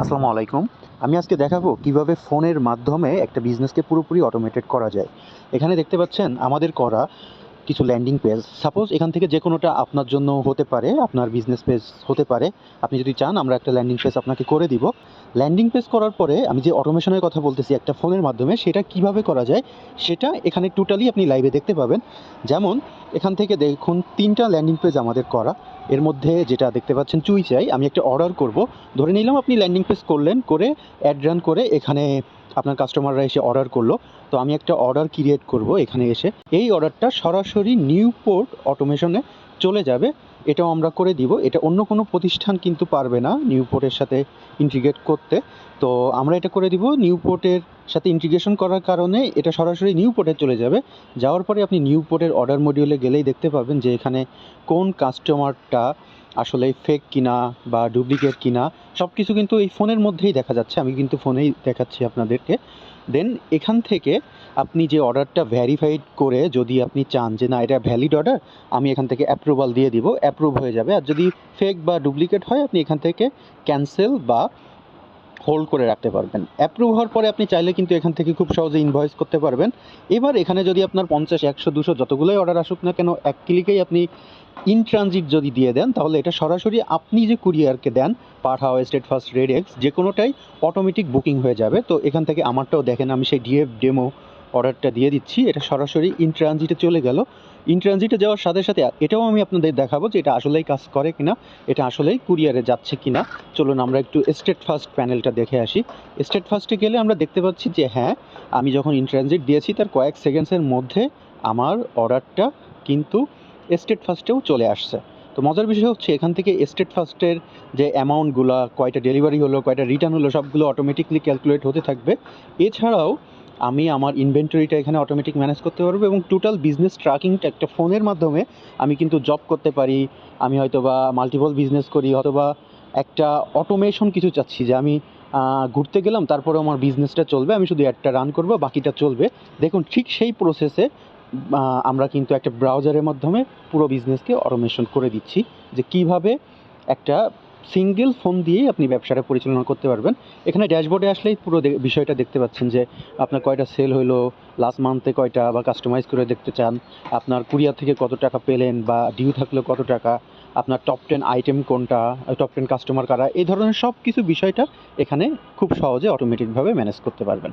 আসসালামু আলাইকুম। আমি আজকে দেখাবো কীভাবে ফোনের মাধ্যমে একটা বিজনেসকে পুরোপুরি অটোমেটেড করা যায়। এখানে দেখতে পাচ্ছেন, আমাদের করা কিছু ল্যান্ডিং পেজ সাপোজ এখান থেকে যে কোনোটা আপনার জন্য হতে পারে, আপনার বিজনেস পেজ হতে পারে। আপনি যদি চান, আমরা একটা ল্যান্ডিং পেজ আপনাকে করে দিব। ল্যান্ডিং পেজ করার পরে আমি যে অটোমেশনের কথা বলতেছি, একটা ফোনের মাধ্যমে, সেটা কীভাবে করা যায়, সেটা এখানে টোটালি আপনি লাইভে দেখতে পাবেন। যেমন, এখান থেকে দেখুন, তিনটা ল্যান্ডিং পেজ আমাদের করা। এর মধ্যে যেটা দেখতে পাচ্ছেন চুই চাই, আমি একটা অর্ডার করব। ধরে নিলাম আপনি ল্যান্ডিং পেজ করলেন, করে অ্যাড রান করে এখানে আপনার কাস্টমাররা এসে অর্ডার করল। তো আমি একটা অর্ডার ক্রিয়েট করব এখানে এসে। এই অর্ডারটা সরাসরি নিউ পোর্ট অটোমেশনে চলে যাবে। এটাও আমরা করে দিব। এটা অন্য কোনো প্রতিষ্ঠান কিন্তু পারবে না নিউ পোর্টের সাথে ইন্টিগ্রেট করতে। তো আমরা এটা করে দিব নিউ পোর্টের সাথে ইন্টিগ্রেশন করার কারণে এটা সরাসরি নিউ পোর্টে চলে যাবে। যাওয়ার পরে আপনি নিউ পোর্টের অর্ডার মডিউলে গেলেই দেখতে পাবেন যে এখানে কোন কাস্টমারটা আসলে ফেক কিনা বা ডুপ্লিকেট কিনা সব কিছু কিন্তু এই ফোনের মধ্যেই দেখা যাচ্ছে। আমি কিন্তু ফোনেই দেখাচ্ছি আপনাদেরকে। দেন এখান থেকে আপনি যে অর্ডারটা ভ্যারিফাইড করে যদি আপনি চান যে না, এটা ভ্যালিড অর্ডার আমি এখান থেকে অ্যাপ্রুভাল দিয়ে দিব অ্যাপ্রুভ হয়ে যাবে। আর যদি ফেক বা ডুপ্লিকেট হয়, আপনি এখান থেকে ক্যান্সেল বা হোল্ড করে রাখতে পারবেন। অ্যাপ্রুভ হওয়ার পরে আপনি চাইলে কিন্তু এখান থেকে খুব সহজে ইনভয়েস করতে পারবেন। এবার এখানে যদি আপনার পঞ্চাশ, একশো, দুশো যতগুলোই অর্ডার আসুক না কেন, এক ক্লিকেই আপনি ইন ট্রানজিট যদি দিয়ে দেন, তাহলে এটা সরাসরি আপনি যে কুরিয়ারকে দেন Pathao Steadfast RedX যে কোনোটাই অটোমেটিক বুকিং হয়ে যাবে, তো এখান থেকে আমারটাও দেখেন, আমি সেই ডিএফ ডেমো অর্ডারটা দিয়ে দিচ্ছি, এটা সরাসরি ইন ট্রানজিটে চলে গেল। ইন ট্রানজিটে যাওয়ার সাথে সাথে এটাও আমি আপনাদের দেখাবো যে এটা আসলেই কাজ করে কিনা, এটা আসলেই কুরিয়ারে যাচ্ছে কিনা। চলুন আমরা একটু স্টেট ফার্স্ট প্যানেলটা দেখে আসি। স্টেট ফার্স্টে গেলে আমরা দেখতে পাচ্ছি যে হ্যাঁ আমি যখন ইন ট্রানজিট দিয়েছি, তার কয়েক সেকেন্ডসের মধ্যে আমার অর্ডারটা কিন্তু স্টেট ফার্স্টেও চলে আসছে। তো মজার বিষয় হচ্ছে, এখান থেকে স্টেট ফার্স্টের যে অ্যামাউন্টগুলো কয়টা ডেলিভারি হলো, কয়টা রিটার্ন হলো, সবগুলো অটোমেটিকলি ক্যালকুলেট হতে থাকবে। এছাড়াও আমি আমার ইনভেন্টরিটা এখানে অটোমেটিক ম্যানেজ করতে পারব এবং টোটাল বিজনেস ট্র্যাকিংটা একটা ফোনের মাধ্যমে আমি কিন্তু জব করতে পারি। আমি হয়তো বা মাল্টিপল বিজনেস করি অথবা একটা অটোমেশন কিছু চাচ্ছি যে আমি ঘুরতে গেলাম তারপরে আমার বিজনেসটা চলবে, আমি শুধু একটা রান করব, বাকিটা চলবে। দেখুন, ঠিক সেই প্রসেসে আমরা কিন্তু একটা ব্রাউজারের মাধ্যমে পুরো বিজনেসকে অটোমেশন করে দিচ্ছি যে কীভাবে একটা সিঙ্গেল ফোন দিয়েই আপনি ব্যবসাটা পরিচালনা করতে পারবেন। এখানে ড্যাশবোর্ডে আসলেই পুরো বিষয়টা দেখতে পাচ্ছেন যে আপনার কয়টা সেল হলো লাস্ট মান্থে কয়টা বা কাস্টমাইজ করে দেখতে চান, আপনার কুরিয়ার থেকে কত টাকা পেলেন বা ডিউ থাকলে কত টাকা, আপনার টপ টেন আইটেম কোনটা টপ টেন কাস্টমার কারা, এই ধরনের সব কিছু বিষয়টা এখানে খুব সহজে অটোমেটিকভাবে ম্যানেজ করতে পারবেন।